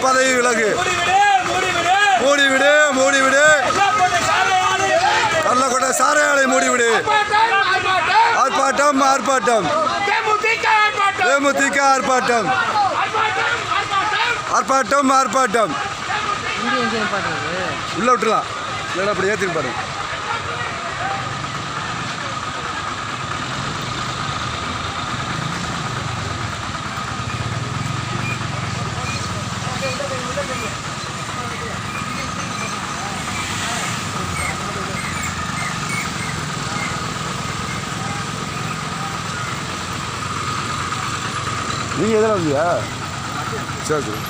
பதவி விலகு. மூடிவிடு மூடிவிடு. மூடிவிடு மூடிவிடு கள்ளக்கோட்டை சாரை ஆலை மூடிவிடு. ஆர்ப்பாட்டம் ஆர்ப்பாட்டம். தேமுதிக ஆர்ப்பாட்டம். ஆர்ப்பாட்டம் ஆர்ப்பாட்டம். உள்ள விட்டுலாம் இல்லைன்னா அப்படி ஏற்றிருப்பாரு நீங்கள் எதில் வந்தியா? சரி சரி